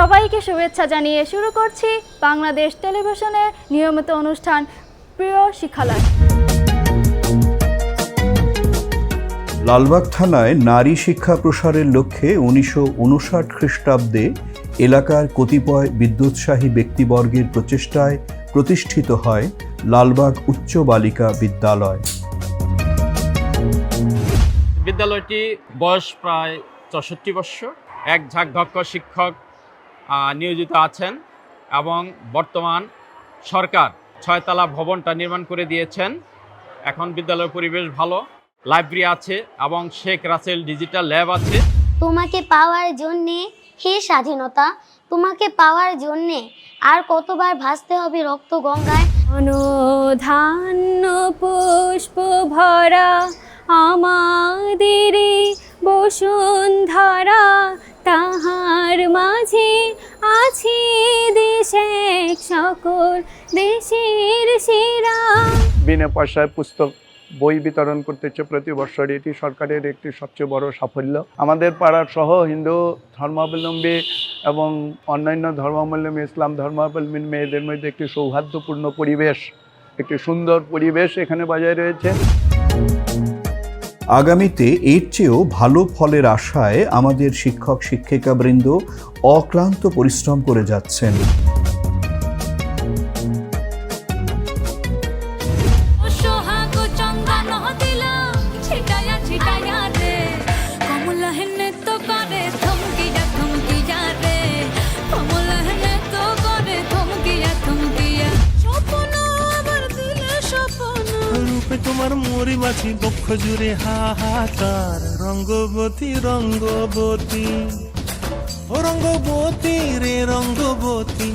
সবাইকে শুভেচ্ছা জানিয়ে শুরু করছি বাংলাদেশ টেলিভিশনের নিয়মিত অনুষ্ঠান প্রিয় শিক্ষালয়। লালবাগ থানায় নারী শিক্ষা প্রসারের লক্ষ্যে উনিশশো উনষাট খ্রিস্টাব্দে এলাকার কতিপয় বিদ্যুৎসাহী ব্যক্তিবর্গের প্রচেষ্টায় প্রতিষ্ঠিত হয় লালবাগ উচ্চ বালিকা বিদ্যালয়। বিদ্যালয়টি বয়স প্রায় চৌষট্টি বৎসর। এক ঝাঁক দক্ষ শিক্ষক নিয়োজিত আছেন এবং বর্তমান সরকার ছয়তলা ভবনটা নির্মাণ করে দিয়েছেন। এখন বিদ্যালয়ের পরিবেশ ভালো লাইব্রেরি আছে এবং শেখ রাসেল ডিজিটাল ল্যাব আছে। তোমাকে পাওয়ার জন্যে হে স্বাধীনতা তোমাকে পাওয়ার জন্যে আর কতবার ভাসতে হবে রক্ত গঙ্গায়। অনুধান্য পুষ্প ভরা আমাদের বসুন্ধরা মাঝে আছে দেশে সকল, দেশের সেরা। বিনা পয়সায় পুস্তক, বই বিতরণ করতেছে প্রতি বছর এটি সরকারের একটি সবচেয়ে বড় সাফল্য। আমাদের পাড়ার সহ হিন্দু ধর্মাবলম্বী এবং অন্যান্য ধর্মাবলম্বী, ইসলাম ধর্মাবলম্বী মেয়েদের মধ্যে একটি সৌহার্দ্যপূর্ণ পরিবেশ, একটি সুন্দর পরিবেশ এখানে বজায় রয়েছে। আগামীতে এর চেয়েও ভালো ফলের আশায় আমাদের শিক্ষক শিক্ষিকাবৃন্দ অক্লান্ত পরিশ্রম করে যাচ্ছেন। রূপে তোমার মরি মাছি বক্ষ জুড়ে হাহাকার রঙ্গবতী রঙ্গবতী। রঙ্গবতী রে রঙ্গবতী।